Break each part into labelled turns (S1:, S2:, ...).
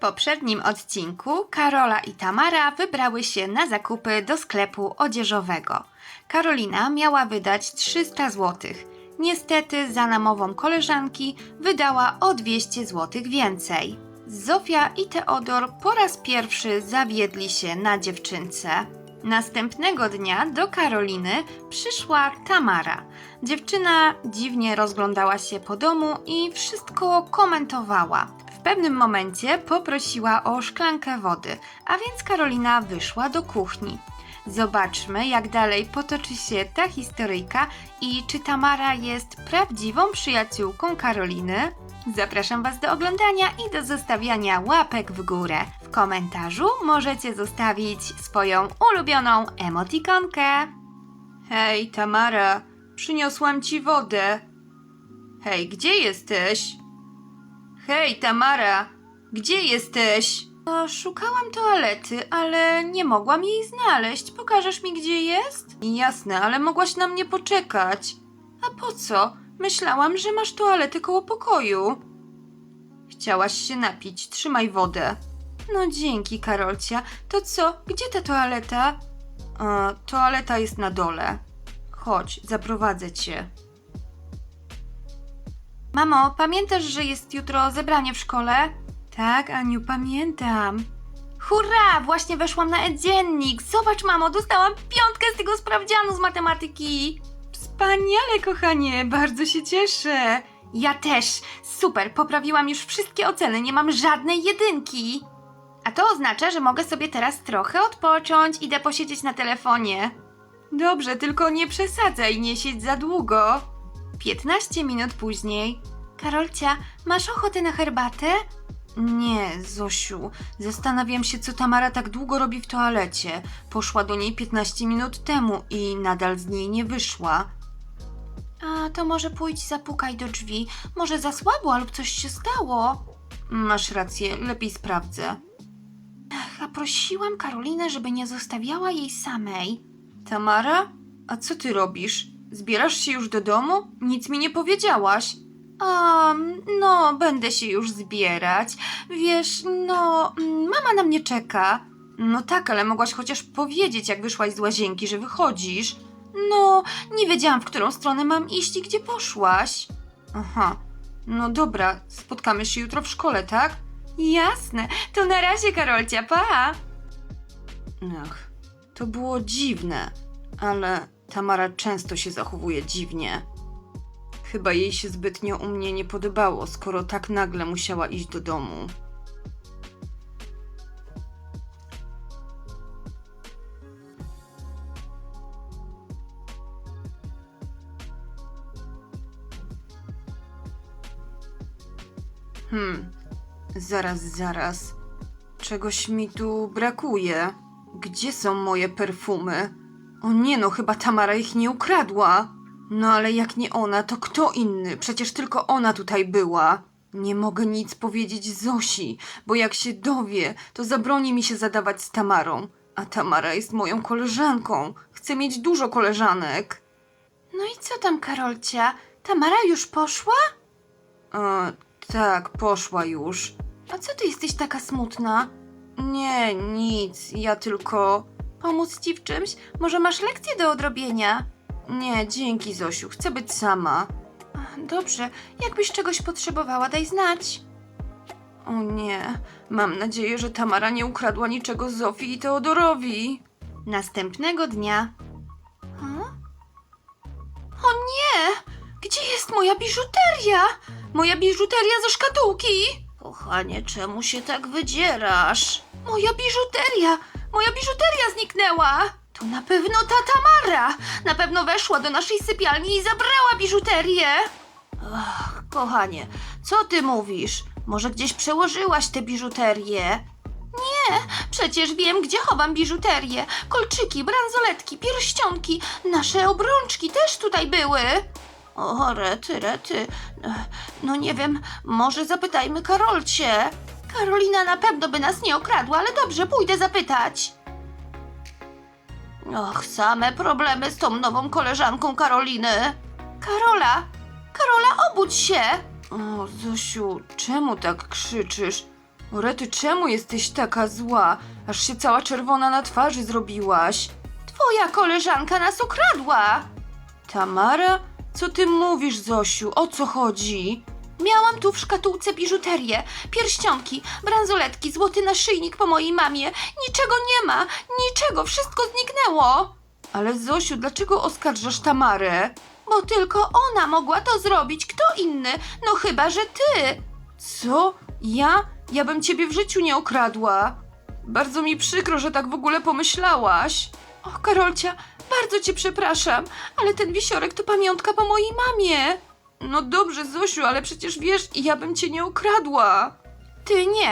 S1: poprzednim odcinku Karola i Tamara wybrały się na zakupy do sklepu odzieżowego. Karolina miała wydać 300 zł. Niestety za namową koleżanki wydała o 200 zł więcej. Zofia i Teodor po raz pierwszy zawiedli się na dziewczynce. Następnego dnia do Karoliny przyszła Tamara. Dziewczyna dziwnie rozglądała się po domu i wszystko komentowała. W pewnym momencie poprosiła o szklankę wody, a więc Karolina wyszła do kuchni. Zobaczmy, jak dalej potoczy się ta historyjka i czy Tamara jest prawdziwą przyjaciółką Karoliny. Zapraszam Was do oglądania i do zostawiania łapek w górę. W komentarzu możecie zostawić swoją ulubioną emotikonkę. Hej, Tamara, przyniosłam ci wodę. Hej, gdzie jesteś? Hej, Tamara, gdzie jesteś? E, szukałam toalety, ale nie mogłam jej znaleźć. Pokażesz mi, gdzie jest? Jasne, ale mogłaś na mnie poczekać. A po co? Myślałam, że masz toaletę koło pokoju. Chciałaś się napić, trzymaj wodę. No dzięki, Karolcia. To co? Gdzie ta toaleta? Toaleta jest na dole. Chodź, zaprowadzę cię. Mamo, pamiętasz, że jest jutro zebranie w szkole? Tak, Aniu, pamiętam. Hurra! Właśnie weszłam na e-dziennik. Zobacz, mamo, dostałam piątkę z tego sprawdzianu z matematyki. Wspaniale, kochanie, bardzo się cieszę. Ja też. Super, poprawiłam już wszystkie oceny, nie mam żadnej jedynki. A to oznacza, że mogę sobie teraz trochę odpocząć, idę posiedzieć na telefonie. Dobrze, tylko nie przesadzaj, nie siedź za długo. 15 minut później. Karolcia, masz ochotę na herbatę? Nie, Zosiu. Zastanawiam się, co Tamara tak długo robi w toalecie. Poszła do niej 15 minut temu i nadal z niej nie wyszła. A to może pójdź zapukaj do drzwi. Może za słabo lub coś się stało. Masz rację, lepiej sprawdzę. Ach, a prosiłam Karolinę, żeby nie zostawiała jej samej. Tamara? A co ty robisz? Zbierasz się już do domu? Nic mi nie powiedziałaś. A, no, będę się już zbierać. Wiesz, no, mama na mnie czeka. No tak, ale mogłaś chociaż powiedzieć, jak wyszłaś z łazienki, że wychodzisz. No, nie wiedziałam, w którą stronę mam iść i gdzie poszłaś. Aha, no dobra, spotkamy się jutro w szkole, tak? Jasne, to na razie, Karolcia, pa! Ach, to było dziwne, ale Tamara często się zachowuje dziwnie. Chyba jej się zbytnio u mnie nie podobało, skoro tak nagle musiała iść do domu. Hmm, zaraz, zaraz. Czegoś mi tu brakuje. Gdzie są moje perfumy? O nie no, chyba Tamara ich nie ukradła. No ale jak nie ona, to kto inny? Przecież tylko ona tutaj była. Nie mogę nic powiedzieć Zosi, bo jak się dowie, to zabroni mi się zadawać z Tamarą. A Tamara jest moją koleżanką. Chcę mieć dużo koleżanek. No i co tam, Karolcia? Tamara już poszła? E, tak, poszła już. A co ty jesteś taka smutna? Nie, nic. Ja tylko. Pomóc ci w czymś? Może masz lekcję do odrobienia? Nie, dzięki, Zosiu. Chcę być sama. Dobrze. Jakbyś czegoś potrzebowała, daj znać. O nie. Mam nadzieję, że Tamara nie ukradła niczego Zofii i Teodorowi. Następnego dnia. O nie! Gdzie jest moja biżuteria? Moja biżuteria ze szkatułki! Kochanie, czemu się tak wydzierasz? Moja biżuteria! Moja biżuteria zniknęła! To na pewno ta Tamara! Na pewno weszła do naszej sypialni i zabrała biżuterię! Ach, kochanie, co ty mówisz? Może gdzieś przełożyłaś tę biżuterię? Nie, przecież wiem, gdzie chowam biżuterię. Kolczyki, bransoletki, pierścionki, nasze obrączki też tutaj były. O, rety, rety. No nie wiem, może zapytajmy Karolcie. Karolina na pewno by nas nie okradła, ale dobrze, pójdę zapytać. Och, same problemy z tą nową koleżanką Karoliny. Karola! Karola, obudź się! O, Zosiu, czemu tak krzyczysz? Rety, czemu jesteś taka zła? Aż się cała czerwona na twarzy zrobiłaś. Twoja koleżanka nas okradła! Tamara? Co ty mówisz, Zosiu? O co chodzi? Miałam tu w szkatułce biżuterię, pierścionki, bransoletki, złoty naszyjnik po mojej mamie. Niczego nie ma, niczego, wszystko zniknęło. Ale Zosiu, dlaczego oskarżasz Tamarę? Bo tylko ona mogła to zrobić, kto inny? No chyba, że ty. Co? Ja? Ja bym ciebie w życiu nie okradła. Bardzo mi przykro, że tak w ogóle pomyślałaś. Och, Karolcia, bardzo cię przepraszam, ale ten wisiorek to pamiątka po mojej mamie. No dobrze, Zosiu, ale przecież wiesz, ja bym cię nie okradła. Ty nie,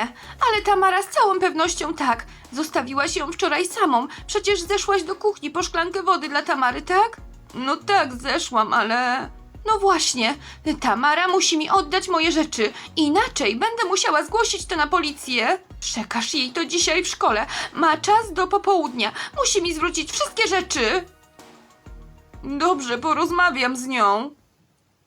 S1: ale Tamara z całą pewnością tak. Zostawiłaś ją wczoraj samą. Przecież zeszłaś do kuchni po szklankę wody dla Tamary, tak? No tak, zeszłam, ale. No właśnie, Tamara musi mi oddać moje rzeczy. Inaczej będę musiała zgłosić to na policję. Przekaż jej to dzisiaj w szkole. Ma czas do popołudnia. Musi mi zwrócić wszystkie rzeczy. Dobrze, porozmawiam z nią.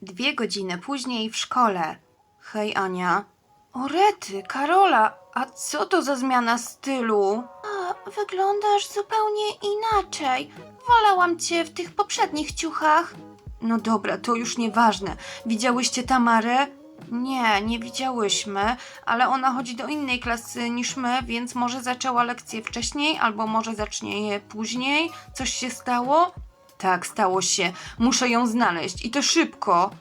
S1: Dwie godziny później w szkole. Hej, Ania. O rety, Karola, a co to za zmiana stylu? A, wyglądasz zupełnie inaczej. Wolałam cię w tych poprzednich ciuchach. No dobra, to już nieważne. Widziałyście Tamarę? Nie, nie widziałyśmy, ale ona chodzi do innej klasy niż my, więc może zaczęła lekcję wcześniej, albo może zacznie je później. Coś się stało? Tak, stało się. Muszę ją znaleźć i to szybko.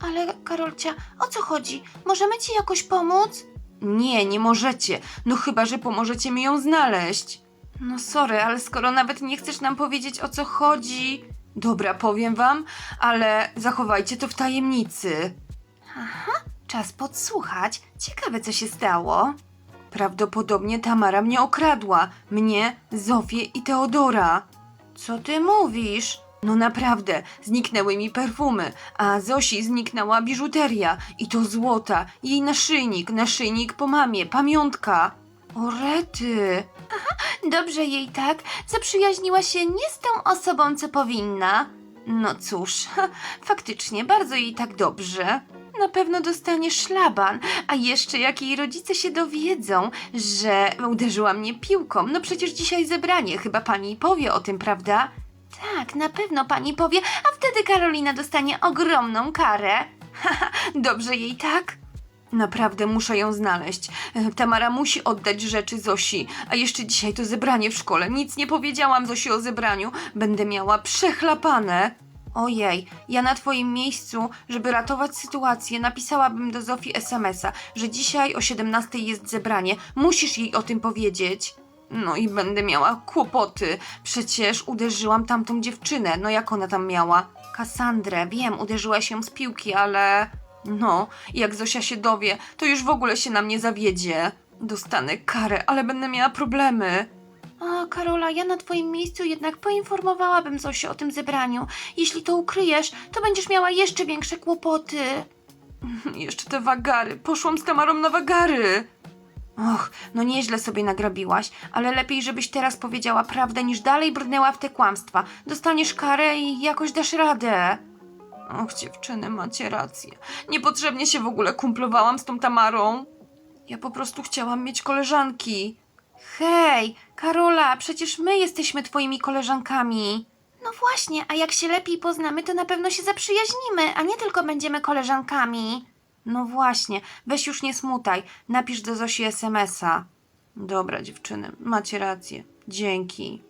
S1: Ale Karolcia, o co chodzi? Możemy ci jakoś pomóc? Nie, nie możecie. No chyba, że pomożecie mi ją znaleźć. No sorry, ale skoro nawet nie chcesz nam powiedzieć o co chodzi. Dobra, powiem wam, ale zachowajcie to w tajemnicy. Aha, czas podsłuchać. Ciekawe, co się stało. Prawdopodobnie Tamara mnie okradła. Mnie, Zofię i Teodora. Co ty mówisz? No naprawdę, zniknęły mi perfumy, a Zosi zniknęła biżuteria i to złota, jej naszyjnik, naszyjnik po mamie, pamiątka. O dobrze jej tak, zaprzyjaźniła się nie z tą osobą, co powinna. No cóż, faktycznie, bardzo jej tak dobrze. Na pewno dostanie szlaban, a jeszcze jak jej rodzice się dowiedzą, że uderzyła mnie piłką. No przecież dzisiaj zebranie, chyba pani powie o tym, prawda? Tak, na pewno pani powie, a wtedy Karolina dostanie ogromną karę. Haha, dobrze jej tak? Naprawdę muszę ją znaleźć. E, Tamara musi oddać rzeczy Zosi. A jeszcze dzisiaj to zebranie w szkole. Nic nie powiedziałam Zosi o zebraniu. Będę miała przechlapane. Ojej, ja na twoim miejscu, żeby ratować sytuację, napisałabym do Zofii SMS-a, że dzisiaj o 17 jest zebranie. Musisz jej o tym powiedzieć. No i będę miała kłopoty. Przecież uderzyłam tamtą dziewczynę. No jak ona tam miała? Kasandrę, wiem, uderzyłaś ją z piłki, ale... No, jak Zosia się dowie, to już w ogóle się na mnie zawiedzie. Dostanę karę, ale będę miała problemy. A, Karola, ja na twoim miejscu jednak poinformowałabym Zosię o tym zebraniu. Jeśli to ukryjesz, to będziesz miała jeszcze większe kłopoty. Jeszcze te wagary. Poszłam z Tamarą na wagary. Och, no nieźle sobie nagrabiłaś, ale lepiej, żebyś teraz powiedziała prawdę, niż dalej brnęła w te kłamstwa. Dostaniesz karę i jakoś dasz radę. Och, dziewczyny, macie rację. Niepotrzebnie się w ogóle kumplowałam z tą Tamarą. Ja po prostu chciałam mieć koleżanki. Hej, Karola, przecież my jesteśmy twoimi koleżankami. No właśnie, a jak się lepiej poznamy, to na pewno się zaprzyjaźnimy, a nie tylko będziemy koleżankami. No właśnie, weź już nie smutaj, napisz do Zosi SMS-a. Dobra, dziewczyny, macie rację. Dzięki.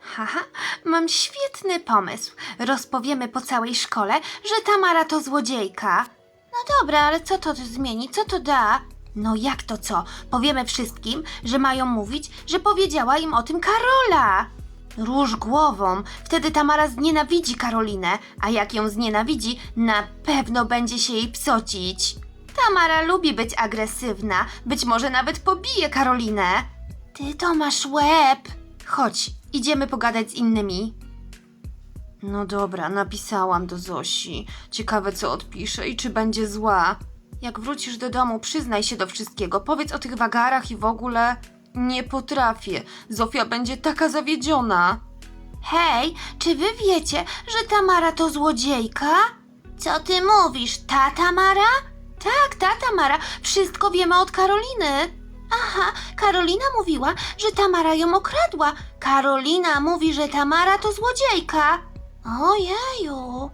S1: Haha, mam świetny pomysł. Rozpowiemy po całej szkole, że Tamara to złodziejka. No dobra, ale co to zmieni? Co to da? No jak to co? Powiemy wszystkim, że mają mówić, że powiedziała im o tym Karola. Róż głową, wtedy Tamara znienawidzi Karolinę, a jak ją znienawidzi, na pewno będzie się jej psocić. Tamara lubi być agresywna, być może nawet pobije Karolinę. Ty to masz łeb. Chodź, idziemy pogadać z innymi. No dobra, napisałam do Zosi. Ciekawe, co odpisze i czy będzie zła. Jak wrócisz do domu, przyznaj się do wszystkiego. Powiedz o tych wagarach i w ogóle. Nie potrafię. Zofia będzie taka zawiedziona. Hej, czy wy wiecie, że Tamara to złodziejka? Co ty mówisz, ta Tamara? Tak, ta Tamara. Wszystko wiemy od Karoliny.
S2: Aha, Karolina mówiła, że Tamara ją okradła. Karolina mówi, że Tamara to złodziejka. Ojeju.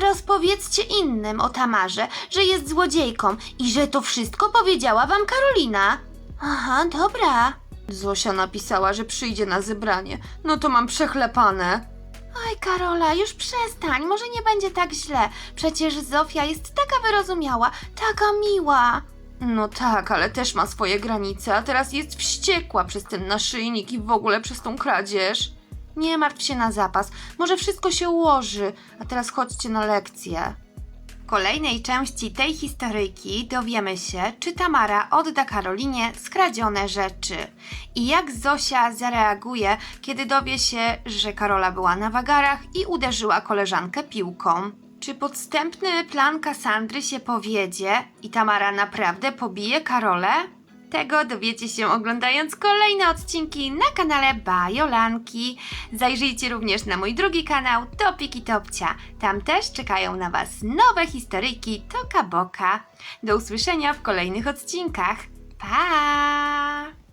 S2: Rozpowiedzcie innym o Tamarze, że jest złodziejką i że to wszystko powiedziała wam Karolina. Aha, dobra.
S1: Zosia napisała, że przyjdzie na zebranie. No to mam przechlepane.
S2: Oj, Karola, już przestań, może nie będzie tak źle. Przecież Zofia jest taka wyrozumiała, taka miła.
S1: No tak, ale też ma swoje granice, a teraz jest wściekła przez ten naszyjnik i w ogóle przez tą kradzież.
S2: Nie martw się na zapas, może wszystko się ułoży. A teraz chodźcie na lekcję. W kolejnej części tej historyjki dowiemy się, czy Tamara odda Karolinie skradzione rzeczy i jak Zosia zareaguje, kiedy dowie się, że Karola była na wagarach i uderzyła koleżankę piłką. Czy podstępny plan Kasandry się powiedzie i Tamara naprawdę pobije Karolę? Tego dowiecie się oglądając kolejne odcinki na kanale Bajolanki. Zajrzyjcie również na mój drugi kanał Topiki Topcia. Tam też czekają na Was nowe historyjki Toka Boka. Do usłyszenia w kolejnych odcinkach. Pa!